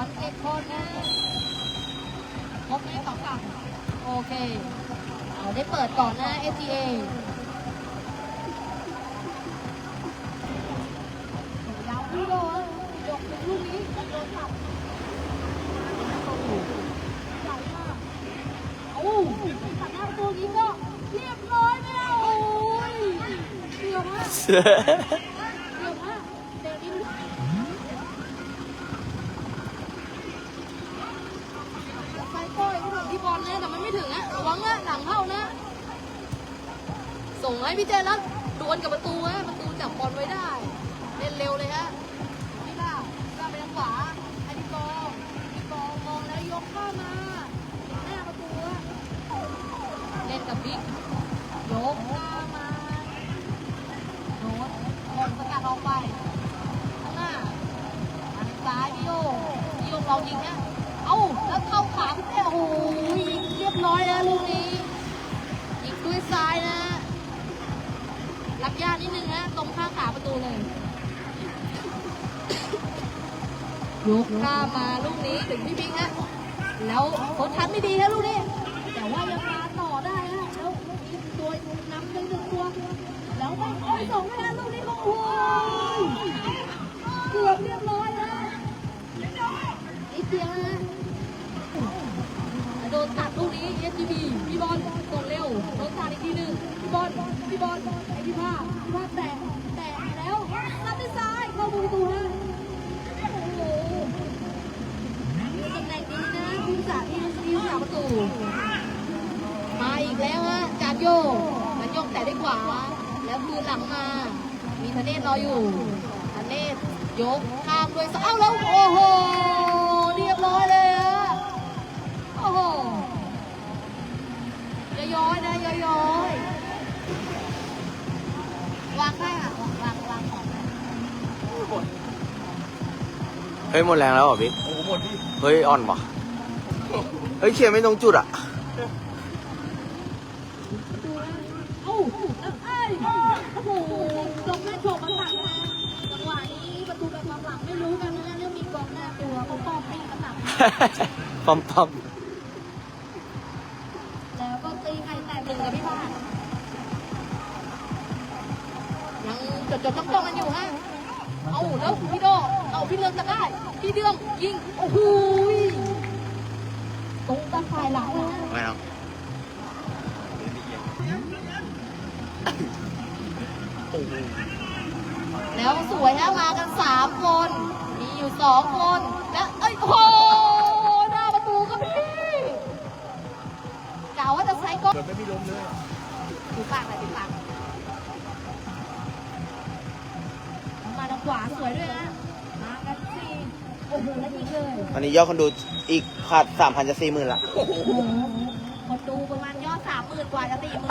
อนเก็บคนนะครบไหมสองฝั่งโอเค เอาได้เปิดก่อนนะ FTA ยาวพี่โดนยกลูกนี้โดนตัดใหญ่มากโอ้ตัดหน้าตัวนี้ก็เรียบร้อยแล้วโอ้ยเกือบมาก เร็วมากเดี๋ยวนี้ไฟโป้ยก็ถึงพี่บอลนะแต่มันไม่ถึงอะระวังนะหลังเข้านะ ส่งให้พี่เจนแล้วดวลกับประตูฮะประตูจับบอลไว้ได้ เล่นเร็วเลยฮะพี่ล่าล่าไปทางขวาให้พี่กองพี่กองมองแล้วยกข้ามาหน้าประตูเล่นกับบิ๊กยกข้ามาโน้ตบอลสกัดออกไปข้างหน้าทางซ้ายพี่โยพี่โยลองยิงนะเอ้าแล้วเข้าขาพี่เต้โอ้โหยิงเรียบร้อยแล้วลูกนี้ยิงด้วยซ้ายนะ รับยากนิดนึงนะตรงข้างขาประตูเลยยกข้ามมาลูกนี้ถึงพี่บิ๊กฮะแล้วเขาทันไม่ดีฮะลูกนี้ แต่ว่ายังมาต่อได้ฮะแล้วลูกนี้ตัวนำเลยหนึ่งตัว แล้วไม่โอ้ยส่งไม่ได้ลูกนี้โอ้โหเกือบเรียบร้อยแล้วนิดเดียวนะโดนตัดลูกนี้ SGB พี่บอลส่งเร็วโดนตัดอีกทีหนึ่งพี่บอลพี่บอล ไอพี่าแตะแตะแล้วรับด้วยซ้ายเข้าประตูฮะโอ้โหตำแหน่งนี้นะทีมสาที่ทีสาประตูมาอีกแล้วฮะจานโยมันโยกแต่ได้ขวาแล้วคืนหลังมา มีธเนศรออยู่ธเนศยกข้ามด้วยเอ้าแล้วโอ้โหเรียบร้อยเลยฮะโอ้โหย้อยนะย้อย วางได้ค่ะวางวางวางของนะเฮ้ยหมดแรงแล้วเหรอบิ๊กโอ้โหหมดพี่เฮ้ยอ่อนว่ะเฮ้ยเขียนไม่ตรงจุดอะดูนะเอ้าแล้วเอ้ยโอ้โหตรงหน้าโฉกมันหลังนะจังหวะนี้ประตูแบบความหลังไม่รู้กันนะเรื่องมีกองหน้าตัวเขาปอมปีกันหลังปอมปอม ดจดจ้องจ้องๆกันอยู่ฮะ เอาแล้วพี่โดเอาพี่เลืองจะได้ พี่เดืองยิง โอ้โหยตรงตะข่ายหลังนะฮะไม่เอาแล้วสวยฮะมากันสามคน มีอยู่สองคน แล้วเอ้ยโอ้โหหน้าประตูก็พี่กล่าวว่าจะใช้ก็เกิดไม่มีลมเลยถูปากเลยถูปาก มาทางขวาสวยด้วยนะมากันสี่โอ้โหแล้วยิงเลยวันนี้ยอดคนดูอีกขาดสามพันจะสี่หมื่นละ โอ้โหคนดูประมาณยอดสามหมื่นกว่าจะสี่หมื่น